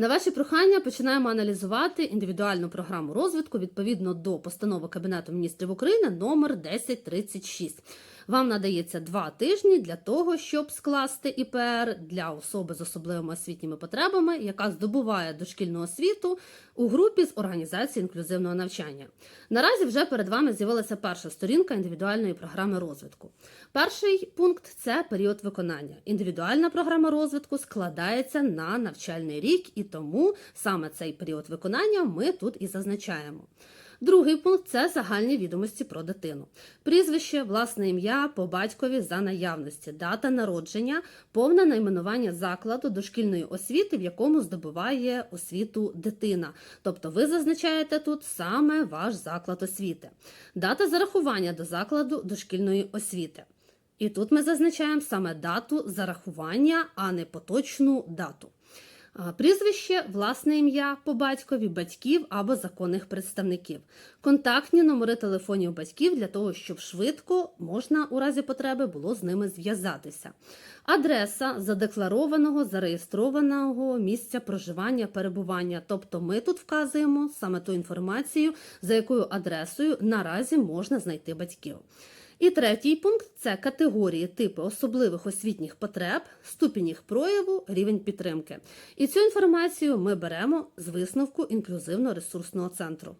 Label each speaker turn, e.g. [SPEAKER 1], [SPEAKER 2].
[SPEAKER 1] На ваші прохання починаємо аналізувати індивідуальну програму розвитку відповідно до постанови Кабінету міністрів України номер 1036. Вам надається два тижні для того, щоб скласти ІПР для особи з особливими освітніми потребами, яка здобуває дошкільну освіту у групі з організації інклюзивного навчання. Наразі вже перед вами з'явилася перша сторінка індивідуальної програми розвитку. Перший пункт це період виконання. Індивідуальна програма розвитку складається на навчальний рік, і тому саме цей період виконання ми тут і зазначаємо. Другий пункт це загальні відомості про дитину. Прізвище, власне ім'я по батькові за наявності, дата народження, повне найменування закладу дошкільної освіти, в якому здобуває освіту дитина. Тобто ви зазначаєте тут саме ваш заклад освіти, дата зарахування до закладу дошкільної освіти. І тут ми зазначаємо саме дату зарахування, а не поточну дату. Прізвище, власне ім'я по батькові, батьків або законних представників, контактні номери телефонів батьків для того, щоб швидко можна у разі потреби було з ними зв'язатися. Адреса задекларованого, зареєстрованого місця проживання, перебування. Тобто ми тут вказуємо саме ту інформацію, за якою адресою наразі можна знайти батьків. І третій пункт це категорії типи особливих освітніх потреб, ступінь їх прояву, рівень підтримки. І цю інформацію ми беремо з висновку інклюзивно-ресурсного центру.